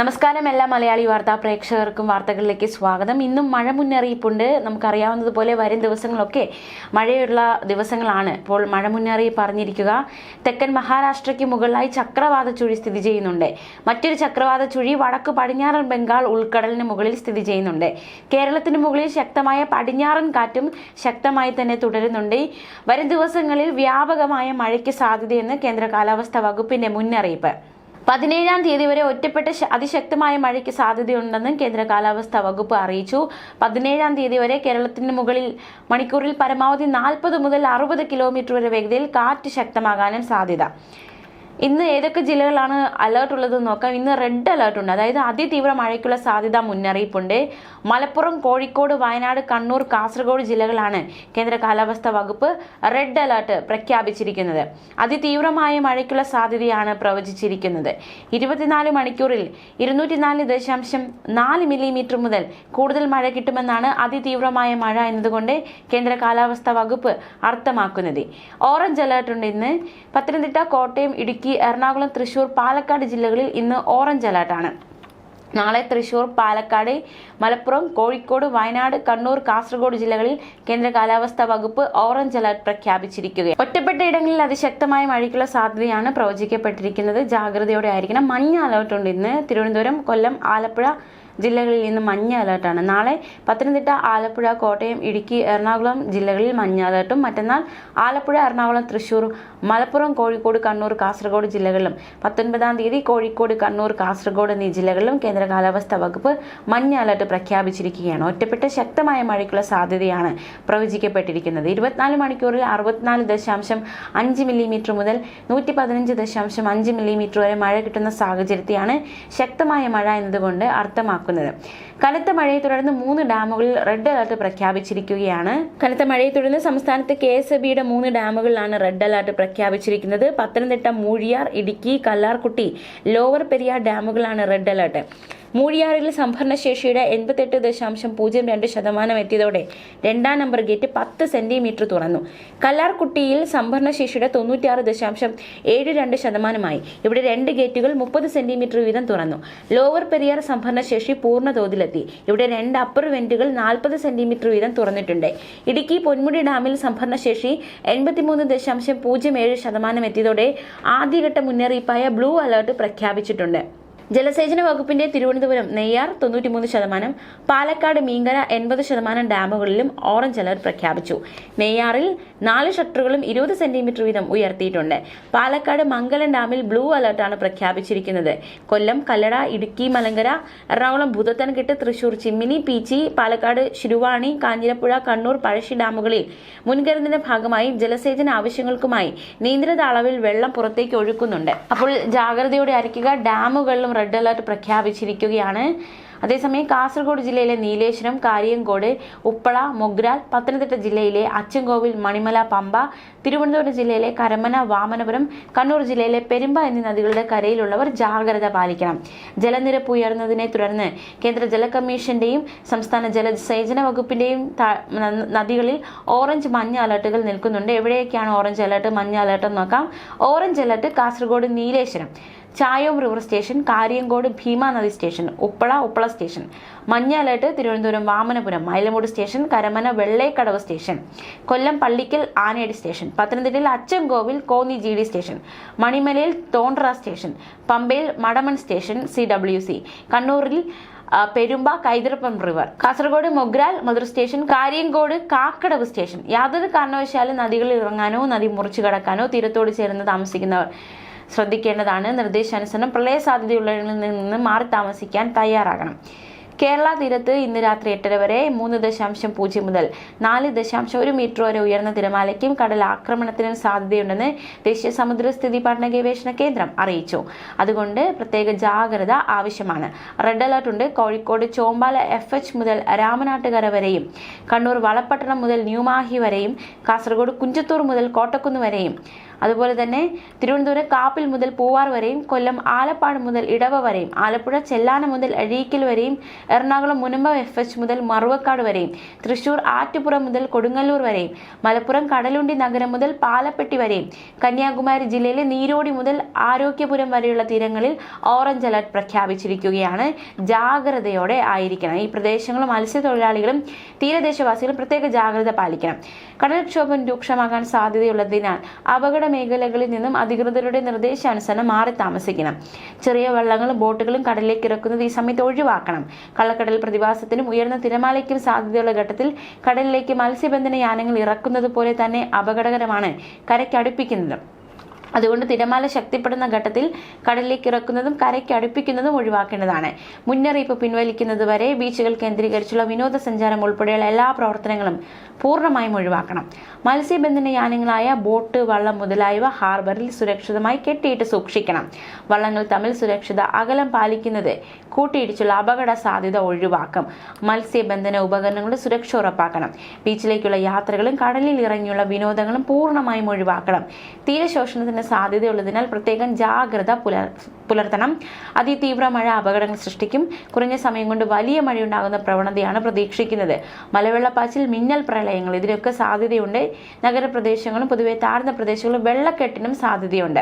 നമസ്കാരം എല്ലാ മലയാളി വാർത്താ പ്രേക്ഷകർക്കും വാർത്തകളിലേക്ക് സ്വാഗതം. ഇന്നും മഴ മുന്നറിയിപ്പുണ്ട്. നമുക്കറിയാവുന്നതുപോലെ വരും ദിവസങ്ങളൊക്കെ മഴയുള്ള ദിവസങ്ങളാണ്. ഇപ്പോൾ മഴ മുന്നറിയിപ്പ് അറിഞ്ഞിരിക്കുക തെക്കൻ മഹാരാഷ്ട്രയ്ക്ക് മുകളിലായി ചക്രവാത ചുഴി സ്ഥിതി ചെയ്യുന്നുണ്ട്. മറ്റൊരു ചക്രവാത ചുഴി വടക്ക് പടിഞ്ഞാറൻ ബംഗാൾ ഉൾക്കടലിന് മുകളിൽ സ്ഥിതി ചെയ്യുന്നുണ്ട്. കേരളത്തിന് മുകളിൽ ശക്തമായ പടിഞ്ഞാറൻ കാറ്റും ശക്തമായി തന്നെ തുടരുന്നുണ്ട്. വരും ദിവസങ്ങളിൽ വ്യാപകമായ മഴയ്ക്ക് സാധ്യതയെന്ന് കേന്ദ്ര കാലാവസ്ഥാ വകുപ്പിന്റെ മുന്നറിയിപ്പ്. പതിനേഴാം തീയതി വരെ ഒറ്റപ്പെട്ട അതിശക്തമായ മഴയ്ക്ക് സാധ്യതയുണ്ടെന്നും കേന്ദ്ര കാലാവസ്ഥാ വകുപ്പ് അറിയിച്ചു. പതിനേഴാം തീയതി വരെ കേരളത്തിന് മുകളിൽ മണിക്കൂറിൽ പരമാവധി നാൽപ്പത് മുതൽ അറുപത് കിലോമീറ്റർ വരെ വേഗതയിൽ കാറ്റ് ശക്തമാകാനും സാധ്യത. ഇന്ന് ഏതൊക്കെ ജില്ലകളാണ് അലേർട്ട് ഉള്ളത് നോക്കാം. ഇന്ന് റെഡ് അലേർട്ട് ഉണ്ട്. അതായത് അതിതീവ്ര മഴയ്ക്കുള്ള സാധ്യത മുന്നറിയിപ്പുണ്ട്. മലപ്പുറം കോഴിക്കോട് വയനാട് കണ്ണൂർ കാസർഗോഡ് ജില്ലകളാണ് കേന്ദ്ര കാലാവസ്ഥാ വകുപ്പ് റെഡ് അലേർട്ട് പ്രഖ്യാപിച്ചിരിക്കുന്നത്. അതിതീവ്രമായ മഴയ്ക്കുള്ള സാധ്യതയാണ് പ്രവചിച്ചിരിക്കുന്നത്. ഇരുപത്തിനാല് മണിക്കൂറിൽ ഇരുന്നൂറ്റിനാല് ദശാംശം നാല് മില്ലിമീറ്റർ മുതൽ കൂടുതൽ മഴ കിട്ടുമെന്നാണ് അതിതീവ്രമായ മഴ എന്നതുകൊണ്ട് കേന്ദ്ര കാലാവസ്ഥാ വകുപ്പ് അർത്ഥമാക്കുന്നത്. ഓറഞ്ച് അലേർട്ട് ഉണ്ട് ഇന്ന്. പത്തനംതിട്ട കോട്ടയം ഇടുക്കി എറണാകുളം തൃശൂർ പാലക്കാട് ജില്ലകളിൽ ഇന്ന് ഓറഞ്ച് അലേർട്ടാണ് നാളെ തൃശൂർ പാലക്കാട് മലപ്പുറം കോഴിക്കോട് വയനാട് കണ്ണൂർ കാസർഗോഡ് ജില്ലകളിൽ കേന്ദ്ര കാലാവസ്ഥാ വകുപ്പ് ഓറഞ്ച് അലർട്ട് പ്രഖ്യാപിച്ചിരിക്കുകയാണ്. ഒറ്റപ്പെട്ട ഇടങ്ങളിൽ അതിശക്തമായ മഴയ്ക്കുള്ള സാധ്യതയാണ് പ്രവചിക്കപ്പെട്ടിരിക്കുന്നത്. ജാഗ്രതയോടെ ആയിരിക്കണം. മഞ്ഞ അലർട്ടുണ്ട് ഇന്ന്. തിരുവനന്തപുരം കൊല്ലം ആലപ്പുഴ ജില്ലകളിൽ ഇന്ന് മഞ്ഞ അലർട്ടാണ്. നാളെ പത്തനംതിട്ട ആലപ്പുഴ കോട്ടയം ഇടുക്കി എറണാകുളം ജില്ലകളിൽ മഞ്ഞ അലർട്ടും. മറ്റന്നാൾ ആലപ്പുഴ എറണാകുളം തൃശൂർ മലപ്പുറം കോഴിക്കോട് കണ്ണൂർ കാസർഗോഡ് ജില്ലകളിലും പത്തൊൻപതാം തീയതി കോഴിക്കോട് കണ്ണൂർ കാസർഗോഡ് എന്നീ ജില്ലകളിലും കേന്ദ്ര കാലാവസ്ഥാ വകുപ്പ് മഞ്ഞ അലർട്ട് പ്രഖ്യാപിച്ചിരിക്കുകയാണ്. ഒറ്റപ്പെട്ട ശക്തമായ മഴയ്ക്കുള്ള സാധ്യതയാണ് പ്രവചിക്കപ്പെട്ടിരിക്കുന്നത്. ഇരുപത്തിനാല് മണിക്കൂറിൽ അറുപത്തിനാല് ദശാംശം അഞ്ച് മില്ലിമീറ്റർ മുതൽ നൂറ്റി പതിനഞ്ച് ദശാംശം അഞ്ച് മില്ലിമീറ്റർ വരെ മഴ കിട്ടുന്ന സാഹചര്യത്തെയാണ് ശക്തമായ മഴ എന്നതുകൊണ്ട് അർത്ഥമാക്കുന്നത്. കനത്ത മഴയെ തുടർന്ന് മൂന്ന് ഡാമുകളിൽ റെഡ് അലർട്ട് പ്രഖ്യാപിച്ചിരിക്കുകയാണ്. കനത്ത മഴയെ തുടർന്ന് സംസ്ഥാനത്ത് കെ എസ് ബിയുടെ മൂന്ന് ഡാമുകളിലാണ് റെഡ് അലർട്ട് പ്രഖ്യാപിച്ചിരിക്കുന്നത്. പത്തനംതിട്ട മൂഴിയാർ ഇടുക്കി കല്ലാർകുട്ടി ലോവർ പെരിയാർ ഡാമുകളാണ് റെഡ് അലർട്ട്. മൂഴിയാറിൽ സംഭരണശേഷിയുടെ എൺപത്തെട്ട് ദശാംശം പൂജ്യം രണ്ട് ശതമാനം എത്തിയതോടെ രണ്ടാം നമ്പർ ഗേറ്റ് പത്ത് സെന്റിമീറ്റർ തുറന്നു. കല്ലാർകുട്ടിയിൽ സംഭരണശേഷിയുടെ തൊണ്ണൂറ്റിയാറ് ദശാംശം ഏഴ് രണ്ട് ശതമാനമായി. ഇവിടെ രണ്ട് ഗേറ്റുകൾ മുപ്പത് സെന്റിമീറ്റർ വീതം തുറന്നു. ലോവർ പെരിയാർ സംഭരണശേഷി പൂർണ തോതിലെത്തി ഇവിടെ രണ്ട് അപ്പർ വെന്റുകൾ നാൽപ്പത് സെന്റിമീറ്റർ വീതം തുറന്നിട്ടുണ്ട്. ഇടുക്കി പൊന്മുടി ഡാമിൽ സംഭരണശേഷി എൺപത്തിമൂന്ന് ദശാംശം പൂജ്യം ഏഴ് ശതമാനം എത്തിയതോടെ ആദ്യഘട്ട മുന്നറിയിപ്പായ ബ്ലൂ അലർട്ട് പ്രഖ്യാപിച്ചിട്ടുണ്ട്. ജലസേചന വകുപ്പിന്റെ തിരുവനന്തപുരം നെയ്യാർ തൊണ്ണൂറ്റിമൂന്ന് ശതമാനം പാലക്കാട് മീങ്കര എൺപത് ശതമാനം ഡാമുകളിലും ഓറഞ്ച് അലർട്ട് പ്രഖ്യാപിച്ചു. നെയ്യാറിൽ നാല് ഷട്ടറുകളും ഇരുപത് സെന്റിമീറ്റർ വീതം ഉയർത്തിയിട്ടുണ്ട്. പാലക്കാട് മംഗലം ഡാമിൽ ബ്ലൂ അലർട്ടാണ് പ്രഖ്യാപിച്ചിരിക്കുന്നത്. കൊല്ലം കല്ലട ഇടുക്കി മലങ്കര എറണാകുളം ഭൂതത്തൻകെട്ട് തൃശൂർ ചിമ്മിനി പീച്ചി പാലക്കാട് ശിരുവാണി കാഞ്ഞിരപ്പുഴ കണ്ണൂർ പഴശ്ശി ഡാമുകളിൽ മുൻകരുതലിന്റെ ഭാഗമായി ജലസേചന ആവശ്യങ്ങൾക്കുമായി നിയന്ത്രിത അളവിൽ വെള്ളം പുറത്തേക്ക് ഒഴുക്കുന്നുണ്ട്. അപ്പോൾ ജാഗ്രതയോടെ ആയിരിക്കുക ഡാമുകളിലും റെഡ് അലർട്ട് പ്രഖ്യാപിച്ചിരിക്കുകയാണ്. അതേസമയം കാസർഗോഡ് ജില്ലയിലെ നീലേശ്വരം കാര്യങ്കോട് ഉപ്പള മൊഗ്രാൽ പത്തനംതിട്ട ജില്ലയിലെ അച്ചൻകോവിൽ മണിമല പമ്പ തിരുവനന്തപുരം ജില്ലയിലെ കരമന വാമനപുരം കണ്ണൂർ ജില്ലയിലെ പെരുമ്പ എന്നീ നദികളുടെ കരയിലുള്ളവർ ജാഗ്രത പാലിക്കണം. ജലനിരപ്പ് ഉയർന്നതിനെ തുടർന്ന് കേന്ദ്ര ജല കമ്മീഷന്റെയും സംസ്ഥാന ജലസേചന വകുപ്പിന്റെയും നദികളിൽ ഓറഞ്ച് മഞ്ഞ അലർട്ടുകൾ നിൽക്കുന്നുണ്ട്. എവിടെയൊക്കെയാണ് ഓറഞ്ച് അലർട്ട് മഞ്ഞ അലർട്ട് നോക്കാം. Orange alert Kasaragod Nileshwaram. Chayom river station Karyankode Bheemanadi station Uppala Uppala station മഞ്ഞ alert Thiruvananthapuram Vamanapuram Mylamoodu station Karamana Vellekkadavu station Kollam Pallikkal Anedi station പത്തനംതിട്ടയിൽ Achankovil Konni G D station മണിമലയിൽ Thondra station പമ്പയിൽ Madamon station C W C കണ്ണൂരിൽ Perumba Kaithrappam river Kasaragod Mogral Madhur station Karyankode Kakkadavu station യാതൊരു കാരണവശാലും നദികളിൽ ഇറങ്ങാനോ നദി മുറിച്ചു കടക്കാനോ തീരത്തോട് ചേർന്ന് താമസിക്കുന്നവർ ശ്രദ്ധിക്കേണ്ടതാണ്. നിർദ്ദേശാനുസരണം പ്രളയ സാധ്യതയുള്ളവരിൽ നിന്ന് മാറി താമസിക്കാൻ തയ്യാറാകണം. കേരള തീരത്ത് ഇന്ന് രാത്രി എട്ടര വരെ മൂന്ന് ദശാംശം പൂജ്യം മുതൽ നാല് ദശാംശം ഒരു മീറ്റർ വരെ ഉയർന്ന തിരമാലയ്ക്കും കടൽ ആക്രമണത്തിനും സാധ്യതയുണ്ടെന്ന് ദേശീയ സമുദ്ര സ്ഥിതി പഠന ഗവേഷണ കേന്ദ്രം അറിയിച്ചു. അതുകൊണ്ട് പ്രത്യേക ജാഗ്രത ആവശ്യമാണ്. റെഡ് അലർട്ട് ഉണ്ട്. കോഴിക്കോട് ചോമ്പാല എഫ് എച്ച് മുതൽ രാമനാട്ടുകര വരെയും കണ്ണൂർ വളപ്പട്ടണം മുതൽ ന്യൂമാഹി വരെയും കാസർഗോഡ് കുഞ്ചത്തൂർ മുതൽ കോട്ടക്കുന്ന് വരെയും അതുപോലെ തന്നെ തിരുവനന്തപുരം കാപ്പിൽ മുതൽ പൂവാർ വരെയും കൊല്ലം ആലപ്പാട് മുതൽ ഇടവ വരെയും ആലപ്പുഴ ചെല്ലാനം മുതൽ അഴീക്കൽ വരെയും എറണാകുളം മുനമ്പം എഫ് എച്ച് മുതൽ മറുവക്കാട് വരെയും തൃശൂർ ആറ്റുപുറം മുതൽ കൊടുങ്ങല്ലൂർ വരെയും മലപ്പുറം കടലുണ്ടി നഗരം മുതൽ പാലപ്പെട്ടി വരെയും കന്യാകുമാരി ജില്ലയിലെ നീരോടി മുതൽ ആരോഗ്യപുരം വരെയുള്ള തീരങ്ങളിൽ ഓറഞ്ച് അലർട്ട് പ്രഖ്യാപിച്ചിരിക്കുകയാണ്. ജാഗ്രതയോടെ ആയിരിക്കണം. ഈ പ്രദേശങ്ങളും മത്സ്യത്തൊഴിലാളികളും തീരദേശവാസികളും പ്രത്യേക ജാഗ്രത പാലിക്കണം. കടൽക്ഷോഭം രൂക്ഷമാകാൻ സാധ്യതയുള്ളതിനാൽ അപകട മേഖലകളിൽ നിന്നും അധികൃതരുടെ നിർദ്ദേശാനുസരണം മാറി താമസിക്കണം. ചെറിയ വള്ളങ്ങളും ബോട്ടുകളും കടലിലേക്ക് ഇറക്കുന്നത് ഈ സമയത്ത് ഒഴിവാക്കണം. കള്ളക്കടൽ പ്രതിഭാസത്തിനും ഉയർന്ന തിരമാലയ്ക്കും സാധ്യതയുള്ള ഘട്ടത്തിൽ കടലിലേക്ക് മത്സ്യബന്ധന യാനങ്ങൾ ഇറക്കുന്നത് പോലെ തന്നെ അപകടകരമാണ് കരയ്ക്ക് അടുപ്പിക്കുന്നത്. അതുകൊണ്ട് തിരമാല ശക്തിപ്പെടുന്ന ഘട്ടത്തിൽ കടലിലേക്ക് ഇറക്കുന്നതും കരയ്ക്ക് അടുപ്പിക്കുന്നതും ഒഴിവാക്കേണ്ടതാണ്. മുന്നറിയിപ്പ് പിൻവലിക്കുന്നത് വരെ ബീച്ചുകൾ കേന്ദ്രീകരിച്ചുള്ള വിനോദസഞ്ചാരം ഉൾപ്പെടെയുള്ള എല്ലാ പ്രവർത്തനങ്ങളും പൂർണമായും ഒഴിവാക്കണം. മത്സ്യബന്ധന യാനങ്ങളായ ബോട്ട് വള്ളം മുതലായവ ഹാർബറിൽ സുരക്ഷിതമായി കെട്ടിയിട്ട് സൂക്ഷിക്കണം. വള്ളങ്ങൾ തമ്മിൽ സുരക്ഷിത അകലം പാലിക്കുന്നത് കൂട്ടിയിടിച്ചുള്ള അപകട സാധ്യത ഒഴിവാക്കും. മത്സ്യബന്ധന ഉപകരണങ്ങളുടെ സുരക്ഷ ഉറപ്പാക്കണം. ബീച്ചിലേക്കുള്ള യാത്രകളും കടലിൽ ഇറങ്ങിയുള്ള വിനോദങ്ങളും പൂർണമായും ഒഴിവാക്കണം. തീരശോഷണത്തിന് സാധ്യതയുള്ളതിനാൽ പ്രത്യേകം ജാഗ്രത പുലർ പുലർത്തണം. അതിതീവ്ര മഴ അപകടങ്ങൾ സൃഷ്ടിക്കും. കുറഞ്ഞ സമയം കൊണ്ട് വലിയ മഴയുണ്ടാകുന്ന പ്രവണതയാണ് പ്രതീക്ഷിക്കുന്നത്. മലവെള്ളപ്പാച്ചിൽ മിന്നൽ പ്രളയങ്ങൾ ഇതിനൊക്കെ സാധ്യതയുണ്ട്. നഗരപ്രദേശങ്ങളും പൊതുവെ താഴ്ന്ന പ്രദേശങ്ങളും വെള്ളക്കെട്ടിനും സാധ്യതയുണ്ട്.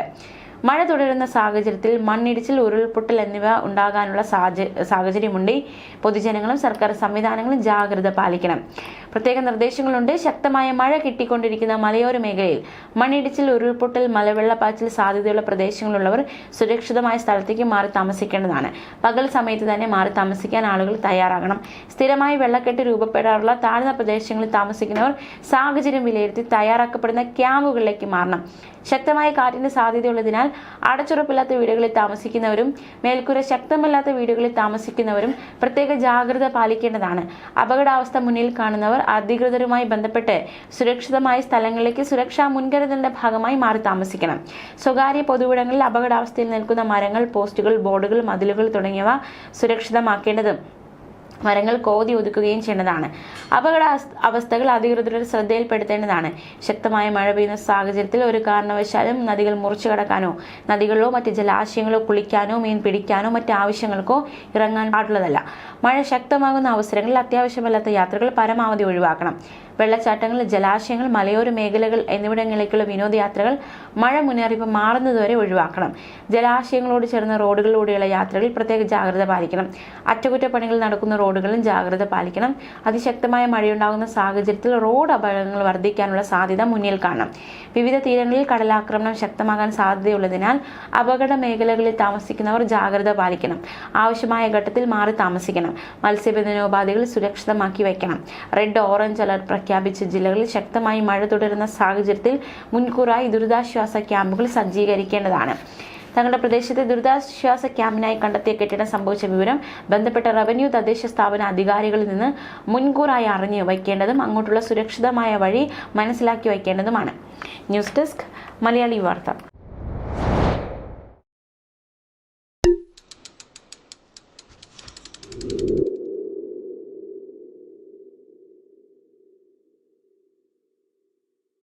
മഴ തുടരുന്ന സാഹചര്യത്തിൽ മണ്ണിടിച്ചിൽ ഉരുൾപൊട്ടൽ എന്നിവ ഉണ്ടാകാനുള്ള സാഹച സാഹചര്യമുണ്ട്. പൊതുജനങ്ങളും സർക്കാർ സംവിധാനങ്ങളും ജാഗ്രത പാലിക്കണം. പ്രത്യേക നിർദ്ദേശങ്ങളുണ്ട്. ശക്തമായ മഴ കിട്ടിക്കൊണ്ടിരിക്കുന്ന മലയോര മേഖലയിൽ മണ്ണിടിച്ചിൽ ഉരുൾപൊട്ടൽ മലവെള്ളപ്പാച്ചിൽ സാധ്യതയുള്ള പ്രദേശങ്ങളുള്ളവർ സുരക്ഷിതമായ സ്ഥലത്തേക്ക് മാറി താമസിക്കേണ്ടതാണ്. പകൽ സമയത്ത് തന്നെ മാറി താമസിക്കാൻ ആളുകൾ തയ്യാറാകണം. സ്ഥിരമായി വെള്ളക്കെട്ട് രൂപപ്പെടാറുള്ള താഴ്ന്ന പ്രദേശങ്ങളിൽ താമസിക്കുന്നവർ സാഹചര്യം വിലയിരുത്തി തയ്യാറാക്കപ്പെടുന്ന ക്യാമ്പുകളിലേക്ക് മാറണം. ശക്തമായ കാറ്റിന്റെ സാധ്യതയുള്ളതിനാൽ അടച്ചുറപ്പില്ലാത്ത വീടുകളിൽ താമസിക്കുന്നവരും മേൽക്കൂര ശക്തമല്ലാത്ത വീടുകളിൽ താമസിക്കുന്നവരും പ്രത്യേക ജാഗ്രത പാലിക്കേണ്ടതാണ്. അപകടാവസ്ഥ മുന്നിൽ കാണുന്നവർ അധികൃതരുമായി ബന്ധപ്പെട്ട് സുരക്ഷിതമായ സ്ഥലങ്ങളിലേക്ക് സുരക്ഷാ മുൻകരുതലിന്റെ ഭാഗമായി മാറി താമസിക്കണം. സ്വകാര്യ പൊതുവിടങ്ങളിൽ അപകടാവസ്ഥയിൽ നിൽക്കുന്ന മരങ്ങൾ പോസ്റ്റുകൾ ബോർഡുകൾ മതിലുകൾ തുടങ്ങിയവ സുരക്ഷിതമാക്കേണ്ടതും മരങ്ങൾ കോതി ഒതുക്കുകയും ചെയ്യേണ്ടതാണ് അപകട അവസ്ഥ- അവസ്ഥകൾ അധികൃതരുടെ ശ്രദ്ധയിൽപ്പെടുത്തേണ്ടതാണ്. ശക്തമായ മഴ പെയ്യുന്ന സാഹചര്യത്തിൽ ഒരു കാരണവശാലും നദികൾ മുറിച്ചു കടക്കാനോ നദികളിലോ മറ്റ് ജലാശയങ്ങളോ കുളിക്കാനോ മീൻ പിടിക്കാനോ മറ്റ് ആവശ്യങ്ങൾക്കോ ഇറങ്ങാൻ പാടുള്ളതല്ല. മഴ ശക്തമാകുന്ന അവസരങ്ങളിൽ അത്യാവശ്യമല്ലാത്ത യാത്രകൾ പരമാവധി ഒഴിവാക്കണം. വെള്ളച്ചാട്ടങ്ങൾ ജലാശയങ്ങൾ മലയോര മേഖലകൾ എന്നിവിടങ്ങളിലേക്കുള്ള വിനോദയാത്രകൾ മഴ മുന്നറിയിപ്പ് മാറുന്നതുവരെ ഒഴിവാക്കണം. ജലാശയങ്ങളോട് ചേർന്ന റോഡുകളിലൂടെയുള്ള യാത്രകൾ പ്രത്യേക ജാഗ്രത പാലിക്കണം. അറ്റകുറ്റപ്പണികൾ നടക്കുന്ന റോഡുകളിലും ജാഗ്രത പാലിക്കണം. അതിശക്തമായ മഴയുണ്ടാകുന്ന സാഹചര്യത്തിൽ റോഡ് അപകടങ്ങൾ വർദ്ധിക്കാനുള്ള സാധ്യത മുന്നിൽ കാണണം. വിവിധ തീരങ്ങളിൽ കടലാക്രമണം ശക്തമാകാൻ സാധ്യതയുള്ളതിനാൽ അപകട മേഖലകളിൽ താമസിക്കുന്നവർ ജാഗ്രത പാലിക്കണം. ആവശ്യമായ ഘട്ടത്തിൽ മാറി താമസിക്കണം. മത്സ്യബന്ധനോപാധികൾ സുരക്ഷിതമാക്കി വയ്ക്കണം. റെഡ് ഓറഞ്ച് അലർട്ട് പ്രഖ്യാപിച്ച ജില്ലകളിൽ ശക്തമായി മഴ തുടരുന്ന സാഹചര്യത്തിൽ മുൻകൂറായി ദുരിതാശ്വാസ ക്യാമ്പുകൾ സജ്ജീകരിക്കേണ്ടതാണ്. തങ്ങളുടെ പ്രദേശത്തെ ദുരിതാശ്വാസ ക്യാമ്പിനായി കണ്ടെത്തിയ കെട്ടിടം സംഭവിച്ച വിവരം ബന്ധപ്പെട്ട റവന്യൂ തദ്ദേശ സ്ഥാപന അധികാരികളിൽ നിന്ന് മുൻകൂറായി അറിഞ്ഞു വയ്ക്കേണ്ടതും അങ്ങോട്ടുള്ള സുരക്ഷിതമായ വഴി മനസ്സിലാക്കി വയ്ക്കേണ്ടതുമാണ്. ന്യൂസ് ഡെസ്ക് മലയാളി വാർത്ത.